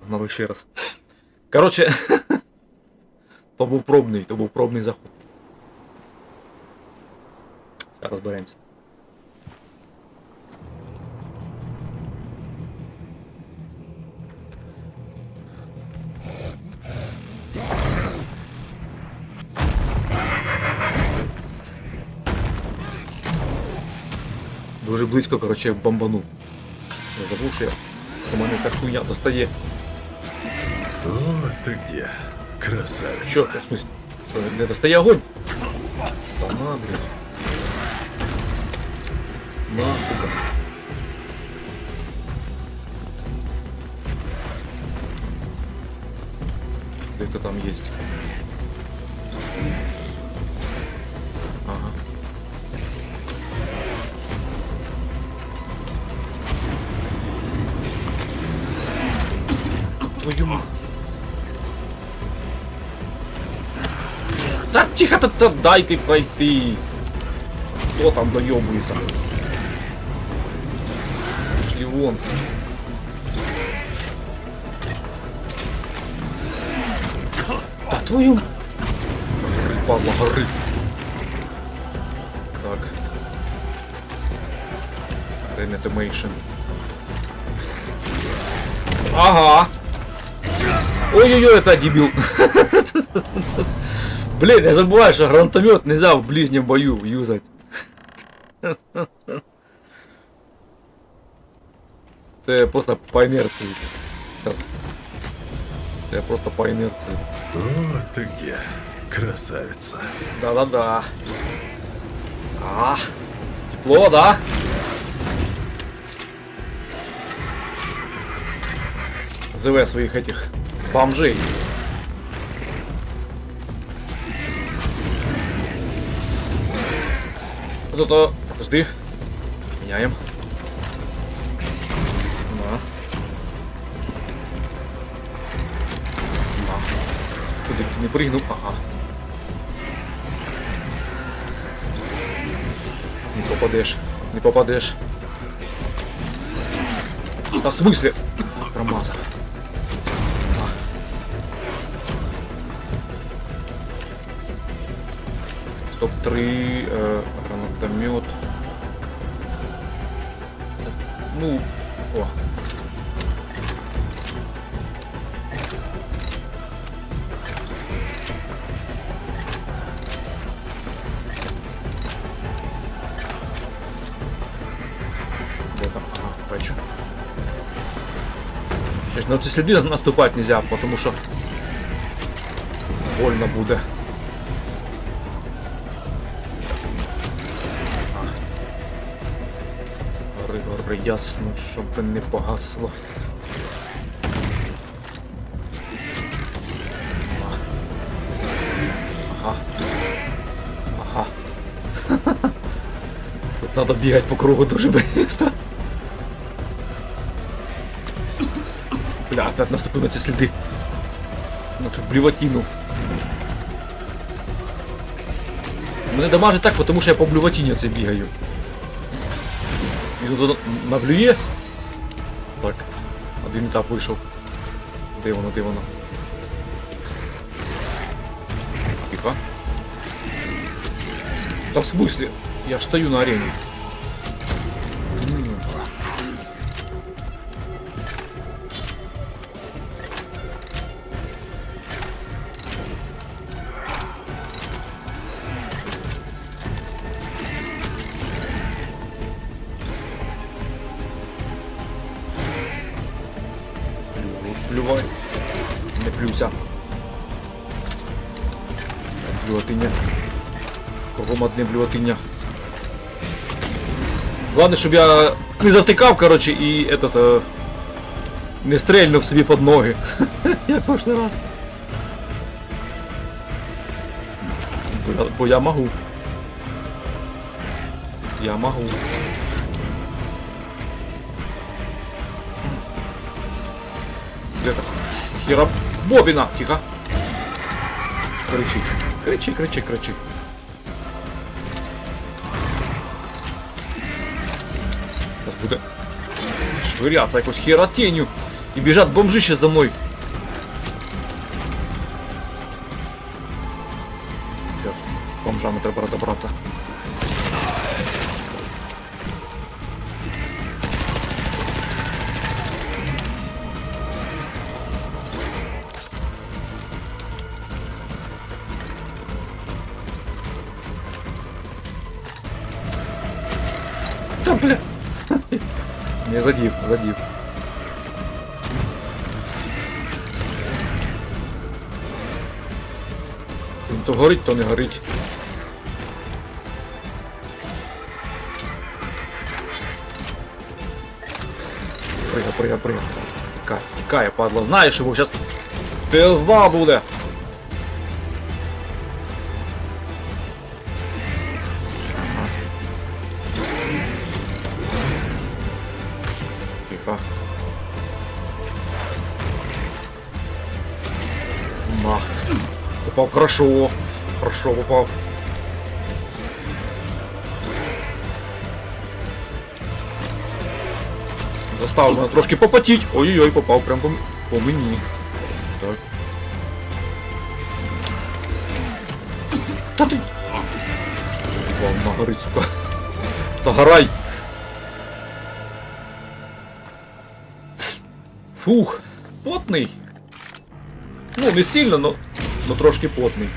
Погнали ще раз. Коротше, то був пробний, то був пробний заход. Зараз розберемося. Дуже близько, коротше, бомбанув. Я забув, я. У мене така хуйня достає. Вот ты где, красавица. Чё, в смысле? Не достає огонь? Да на, блин. На, сука. Где-то там есть. Та тихо, та, та дайте пройти. Хто там доёбуется? Пошли вон. Да твою... Падла, гори. Так. Reanimation. Ага. Ой-ой-ой, это дебил. Блин, я забываю, что гранатомет нельзя в ближнем бою юзать. Це просто по інерції. Це просто по інерції. Вот ты где, красавица. Да-да-да. А, тепло, да? ЗВ своих этих бомжей. Вот это... Подожди. Меняем. На. На. Куда ты не прыгнул? Ага. Не попадешь. Не попадешь. Да в смысле? Промазал. Стоп 3, э, гранатомет. Ну, о. На ці сліди наступати нельзя, потому що больно буде. Ясно, щоб не погасло. Ага. Тут надо бігати по кругу дуже быстро. Бля, опять наступив на ці сліди. На цю блюватину. Мене дамажить так, тому що я по блюватині це бігаю. І тут наблює. Так. Один етап вийшов. Де воно, де воно? Тихо. Та в смысле? Я ж стою на арені. Плювай. Не плюся. Блюватиня. Кругом одне блюватиня. Главное, щоб я не завтикав, короче, і этот, е, не стрельнув собі під ноги. Як прошлый раз. Бо я могу. Я могу. Где-то хера Бобина, тихо. Кричи. Кричи, кричи, кричи. Зараз буде швирятися якось херотенью. И бежат бомжище за мной. Сейчас, з бомжами треба розібратися. Бля. Не задів, задів. Він то горить, то не горить. Прига, прига, прига. Тікай, тікає, падла. Знаєш, його зараз пизда буде. Тихо. На. Попав хорошо. Хорошо попав. Заставив мене трошки попотіть. Ой-ой-ой, попав прям по, по мені. Так. Та ти. Вам нагорить, сука. Та Фух, потний. Ну, не сильно, но, но трошки потний.